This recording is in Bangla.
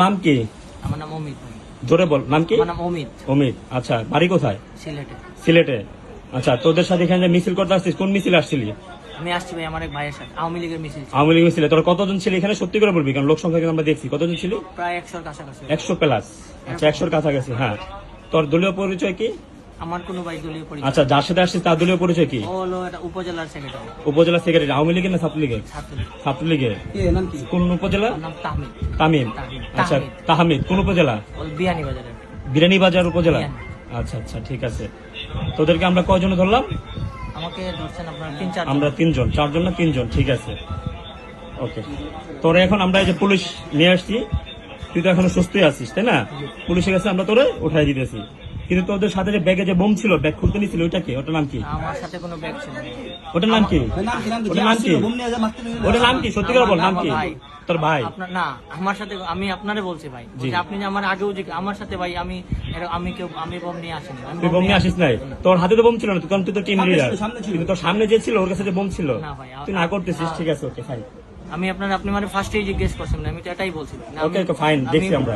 নাম কি? আমার নাম অমিত জোরে বল নাম কি? আমার নাম অমিত। অমিত আচ্ছা বাড়ি কোথায়? সিলেটে। সিলেটে। আচ্ছা তোদের সাথে এখানে মিছিল করতে আসছিস কোন মিছিল আসছিলি? আমি আসছি ভাই আমার এক ভাইয়ের সাথে আওয়ামী লীগের মিছিল আওয়ামী লীগ মিছিলে। তোরা কতজন ছিল এখানে? সত্যি করে বলবি কারণ লোক সংখ্যা আমরা দেখছি। কতজন ছিল? প্রায় একশোর কাছাকাছি। একশো প্লাস আচ্ছা একশোর কাছাকাছি হ্যাঁ। তোর দলীয় পরিচয় কি? আমার কোনো ভাই দলীয় পরিচয় আচ্ছা যার সাথে আসছিস তার দলীয় পরিচয় কি? ও হলো একটা উপজেলার সেক্রেটারি উপজেলা সেক্রেটারি আওয়ামী লীগের না ছাত্রলীগের? ছাত্রলীগ। ছাত্রলীগের। কোন উপজেলা? নাম তাহমিদ। তামিম আচ্ছা তাহমিদ। কোন উপজেলা? ও বিয়ানি বিরানীবাজার উপজেলা? আচ্ছা আচ্ছা ঠিক আছে। তোদেরকে আমরা কয়জনে ধরলাম? আমাকে ধরছেন আপনার তিন চার আমরা তিনজন চারজন না তিনজন ঠিক আছে। ওকে। তোরে এখন আমরা এই যে পুলিশ নিয়ে আসছি তুই তো এখনও সুস্থই আছিস তাই না? পুলিশের কাছে আমরা তোরে উঠাই দিতেছি। কিন্তু তোদের সাথে যে ব্যাগে যে বোম ছিল ব্যাগ খুলতে নিছিল ওইটা কি? ওটার নাম কি? আমার সাথে কোনো ব্যাগ ছিল না। ওটার নাম কি? ওটার নাম কি? ওটার নাম কি? সত্যি করে বল নাম কি? তোর ভাই। আপনার না আমার সাথে আমি আপনারে বলছি ভাই। আপনি যে আমার আগেও যে আমার সাথে ভাই আমি আমি কেউ আমি বোম নিয়ে আসিনি। আমি তুই বোম নিয়ে আসিস নাই? তোর হাতে তো বোম ছিল না তুই কারণ তুই তো টিম লিডার কিন্তু তোর সামনে যে ছিল ওর কাছে যে বোম ছিল না ভাই, তুই না করতেছিস ঠিক আছে ওকে ফাইন আমি আপনার আপনি মানে ফার্স্টেই জিজ্ঞেস করছেন আমি তো এটাই বলছি। ওকে ওকে ফাইন দেখছি আমরা।